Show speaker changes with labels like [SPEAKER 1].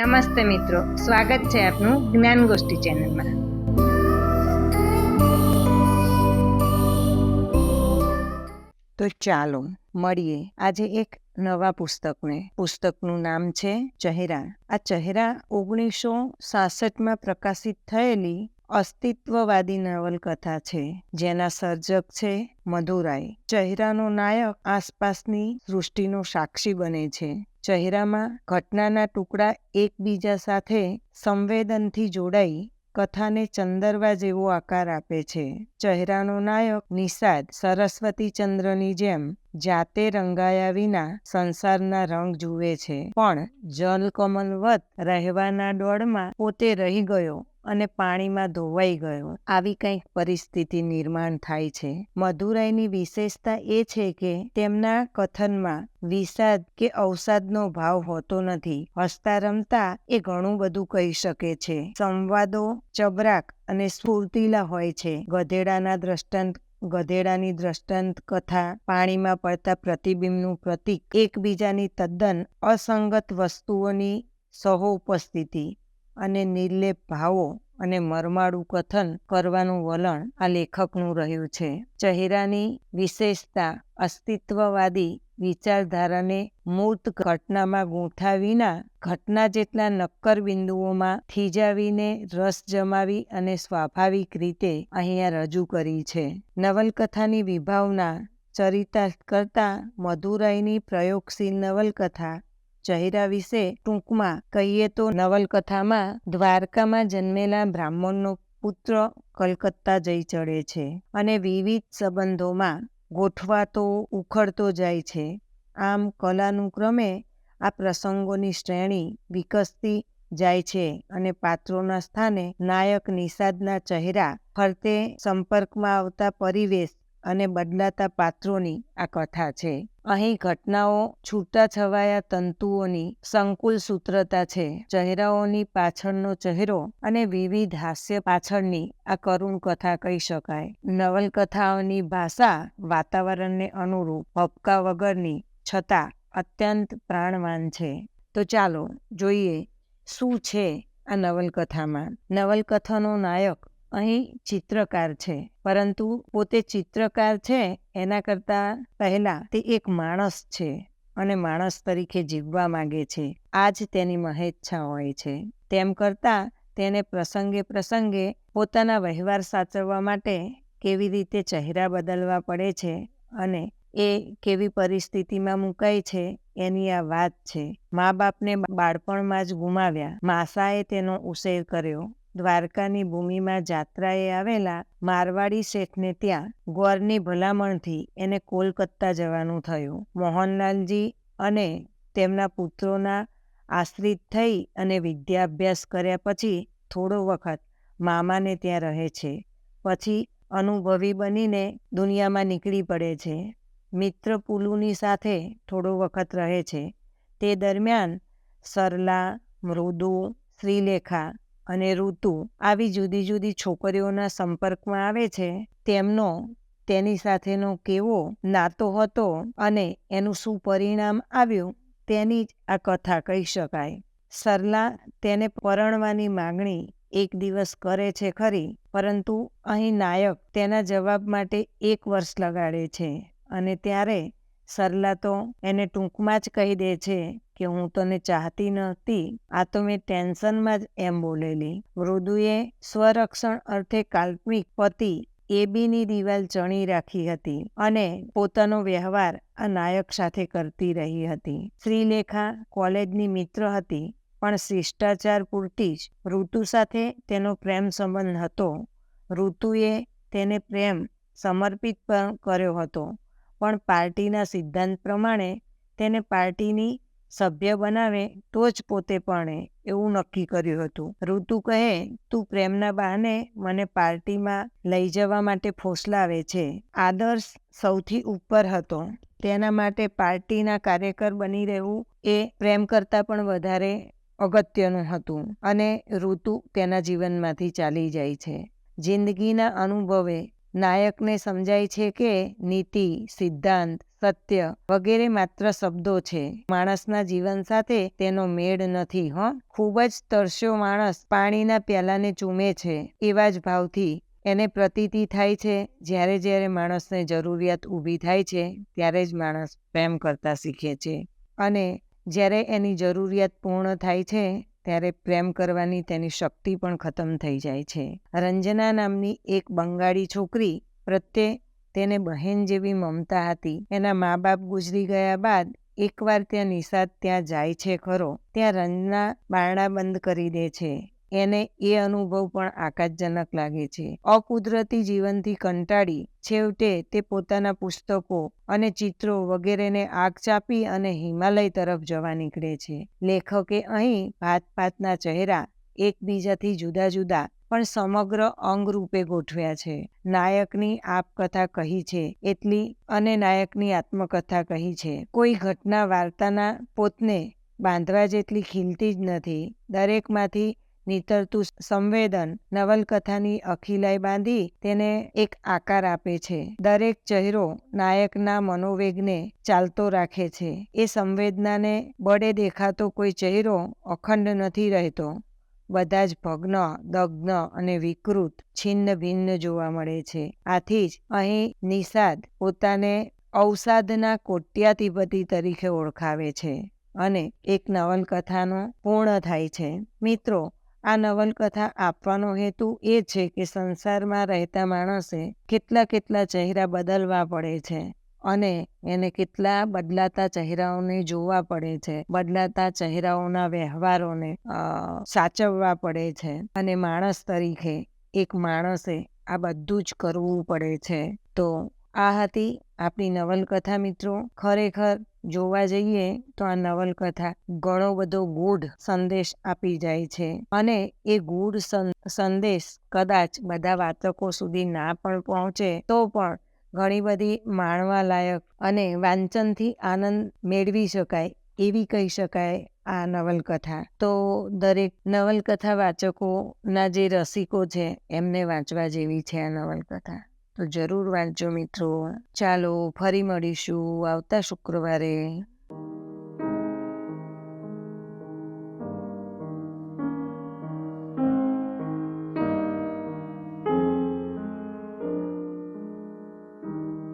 [SPEAKER 1] નમસ્તે મિત્રો, સ્વાગત છે આપનું જ્ઞાન ગોષ્ઠી ચેનલમાં.
[SPEAKER 2] તો ચાલો, મળીએ. આજે એક નવા પુસ્તકને. પુસ્તકનું નામ છે ચહેરા. આ ચહેરા ઓગણીસો સાસઠમાં પ્રકાશિત થયેલી અસ્તિત્વવાદી નવલકથા છે, જેના સર્જક છે મધુરાય. ચહેરાનો નાયક આસપાસની સૃષ્ટિનો સાક્ષી બને છે. ચહેરામાં ઘટનાના ટુકડા એકબીજા સાથે સંવેદનથી જોડાઈ કથાને ચંદરવા જેવો આકાર આપે છે. ચહેરાનો નાયક નિષાદ સરસ્વતી ચંદ્રની જેમ જાતે રંગાયા વિના સંસારના રંગ જુએ છે. પણ જલકમલવત રહેવાના દોડમાં પોતે રહી ગયો. અને પાણીમાં ધોવાઈ ગયો. આવી કંઈક પરિસ્થિતિ નિર્માણ થાય છે. મધુરાઈની વિશેષતા એ છે કે તેમના કથનમાં વિષાદ કે અવસાદનો ભાવ હોતો નથી. હસતા રમતા એ ઘણું બધું કહી શકે છે. સંવાદો ચબરાક અને સ્ફૂર્તિલા હોય છે. ગધેડાના દ્રષ્ટાંત, ગધેડાની દ્રષ્ટાંત કથા પાણીમાં પડતા પ્રતિબિંબનું પ્રતીક એકબીજાની તદ્દન અસંગત વસ્તુઓની સહો ઉપસ્થિતિ અને નિર્લેપ ભાવો અને મરમાળું કથન કરવાનું વલણ આ લેખકનું રહ્યું છે. ચહેરાની વિશેષતા, અસ્તિત્વવાદી વિચારધારાને મૂર્ત ઘટનામાં ગૂંથા વિના ઘટના જેટલા નક્કર બિંદુઓમાં થીજાવીને રસ જમાવી અને સ્વાભાવિક રીતે અહીંયા રજૂ કરી છે. નવલકથાની વિભાવના ચરિતાર્થ કરતા મધુરાઈની પ્રયોગશીલ નવલકથા ચહેરા વિશે ટૂંકમાં કહીએ તો નવલકથામાં દ્વારકામાં જન્મેલા બ્રાહ્મણનો પુત્ર કલકત્તા જઈ ચડે છે અને વિવિધ સંબંધોમાં ગોઠવાતો, ઉખડતો જાય છે. આમ કલાનુક્રમે આ પ્રસંગોની શ્રેણી વિકસતી જાય છે અને પાત્રોના સ્થાને નાયક નિષાદના ચહેરા ફરતે સંપર્કમાં આવતા પરિવેશ અને બદલાતા પાત્રોની આ કથા છે. અહીં ઘટનાઓ, છૂટાછવાયા તંતુઓની સંકુલ સૂત્રતા છે. ચહેરાઓની પાછળનો ચહેરો અને વિવિધ હાસ્ય પાછળની આ કરુણ કથા કહી શકાય. નવલકથાઓની ભાષા વાતાવરણને અનુરૂપ હપકા વગરની છતાં અત્યંત પ્રાણવાન છે. તો ચાલો જોઈએ, શું છે આ નવલકથામાં? નવલકથાનો નાયક અહીં ચિત્રકાર છે. પરંતુ પોતે ચિત્રકાર છે, એના કરતાં પહેલા તે એક માણસ છે અને માણસ તરીકે જીવવા માંગે છે. આ જ તેની મહેચ્છા હોય છે. તેમ કરતાં તેને પ્રસંગે પ્રસંગે પોતાના વહેવાર સાચવવા માટે કેવી રીતે ચહેરા બદલવા પડે છે અને એ કેવી પરિસ્થિતિમાં મુકાય છે એની આ વાત છે. મા બાપને બાળપણમાં જ ગુમાવ્યા. માસાએ તેનો ઉછેર કર્યો. દ્વારકાની ભૂમિમાં જાત્રાએ આવેલા મારવાડી શેઠને ત્યાં ગોરની ભલામણથી એને કોલકત્તા જવાનું થયું. મોહનલાલજી અને તેમના પુત્રોના આશ્રિત થઈ અને વિદ્યાભ્યાસ કર્યા પછી થોડો વખત મામાને ત્યાં રહે છે. પછી અનુભવી બનીને દુનિયામાં નીકળી પડે છે. મિત્ર પુલુની સાથે થોડો વખત રહે છે. તે દરમિયાન સરલા, મૃદુ, શ્રીલેખા અને ઋતુ આવી જુદી જુદી છોકરીઓના સંપર્કમાં આવે છે, તેમનો, તેની સાથેનો કેવો નાતો હતો અને એનું શું પરિણામ આવ્યું, તેની જ આ કથા કહી શકાય. સરલા તેને પરણવાની માગણી એક દિવસ કરે છે ખરી, પરંતુ અહીં નાયક તેના જવાબ માટે એક વર્ષ લગાડે છે અને ત્યારે સરલા તો એને ટૂંકમાં જ કહી દે છે કે હું તને ચાહતી નહોતી, આ તો મેં ટેન્શનમાં જ એમ બોલેલી. મૃદુએ સ્વરક્ષણ અર્થે કાલ્પનિક પતિ એબીની દિવાલ ચણી રાખી હતી અને પોતાનો વ્યવહાર આ નાયક સાથે કરતી રહી હતી. શ્રીલેખા કોલેજની મિત્ર હતી, પણ શિષ્ટાચાર પૂરતી જ ઋતુ સાથે તેનો પ્રેમ સંબંધ હતો. ઋતુએ તેને પ્રેમ સમર્પિત પણ કર્યો હતો, પણ પાર્ટીના સિદ્ધાંત પ્રમાણે તેને પાર્ટીની સભ્ય બનાવે તો જ પોતે પરણે એવું નક્કી કર્યું હતું. ઋતુ કહે, તું પ્રેમના બહાને મને પાર્ટીમાં લઈ જવા માટે ફોસલાવે છે. આદર્શ સૌથી ઉપર હતો. તેના માટે પાર્ટીના કાર્યકર બની રહેવું એ પ્રેમ કરતાં પણ વધારે અગત્યનું હતું અને ઋતુ તેના જીવનમાંથી ચાલી જાય છે. જિંદગીના અનુભવે નાયકને સમજાય છે કે નીતિ, સિદ્ધાંત સત્ય વગેરે માત્ર શબ્દો છે. માણસના જીવન સાથે તેનો મેળ નથી, હ. ખૂબ જ તરસ્યો માણસ પાણીના પ્યાલાને ચૂમે છે. એવા જ ભાવથી એને પ્રતીતિ થાય છે. જ્યારે જ્યારે માણસને જરૂરિયાત ઊભી થાય છે, ત્યારે જ માણસ પ્રેમ કરતા શીખે છે. અને જ્યારે એની જરૂરિયાત પૂર્ણ થાય છે, ત્યારે પ્રેમ કરવાની તેની શક્તિ પણ ખતમ થઈ જાય છે. રંજના નામની એક બંગાળી છોકરી પ્રત્યે તેને બહેન જેવી મમતા હતી. એના મા બાપ ગુજરી ગયા બાદ એકવાર ત્યાં નિષાદ ત્યાં જાય છે ખરો. ત્યાં રંજના બારણા બંધ કરી દે છે. એને એ અનુભવ પણ આકાશજનક લાગે છે. અકુદરતી જીવનથી કંટાળી છેવટે તે પોતાના પુસ્તકો અને ચિત્રો વગેરેને આગ ચાપી અને હિમાલય તરફ જવા નીકળે છે. લેખકે અહીં ભાત ભાતના ચહેરા એકબીજાથી જુદા જુદા, પણ સમગ્ર અંગ રૂપે ગોઠવ્યા છે. નાયકની આપકથા કહી છે, એટલી અને નાયકની આત્મકથા કહી છે. કોઈ ઘટના વાર્તાના પોતને બાંધવા જેટલી ખીલતી જ નથી. દરેકમાંથી નીતરતું સંવેદન નવલકથાની અખિલાઈ બાંધી તેને એક આકાર આપે છે. દરેક ચહેરો નાયકના મનોવેગને ચાલતો રાખે છે. એ સંવેદનાને બળે દેખાતો કોઈ ચહેરો અખંડ નથી રહેતો. બધા જ ભગ્ન, દગ્ન અને વિકૃત છિન્ન ભિન્ન જોવા મળે છે. આથી જ અહીં નિષાદ પોતાને અવસાદના કોટ્યાધિપતિ તરીકે ઓળખાવે છે અને એક નવલકથાનો પૂર્ણ થાય છે. મિત્રો, આ નવલકથા આપવાનો હેતુ એ છે કે સંસારમાં રહેતા માણસે કેટલા કેટલા ચહેરા બદલવા પડે છે. અને એને કેટલા બદલાતા ચહેરાઓને જોવા પડે છે, બદલાતા ચહેરાઓના વ્યવહારોને સાચવવા પડે છે. અને માણસ તરીકે એક માણસે આ બધું જ કરવું પડે છે. તો આ હતી આપણી નવલકથા મિત્રો. ખરેખર જોવા જઈએ તો આ નવલકથા ઘણો બધો ગૂઢ સંદેશ આપી જાય છે. અને એ ગૂઢ સંદેશ કદાચ બધા વાચકો સુધી ના પણ પહોંચે તો પણ ઘણી બધી માણવા લાયક અને વાંચનથી આનંદ મેળવી શકાય એવી કહી શકાય આ નવલકથા. તો દરેક નવલકથા વાચકોના જે રસિકો છે એમને વાંચવા જેવી છે આ નવલકથા. તો જરૂર વાંચજો મિત્રો. ચાલો ફરી મળીશું આવતા શુક્રવારે.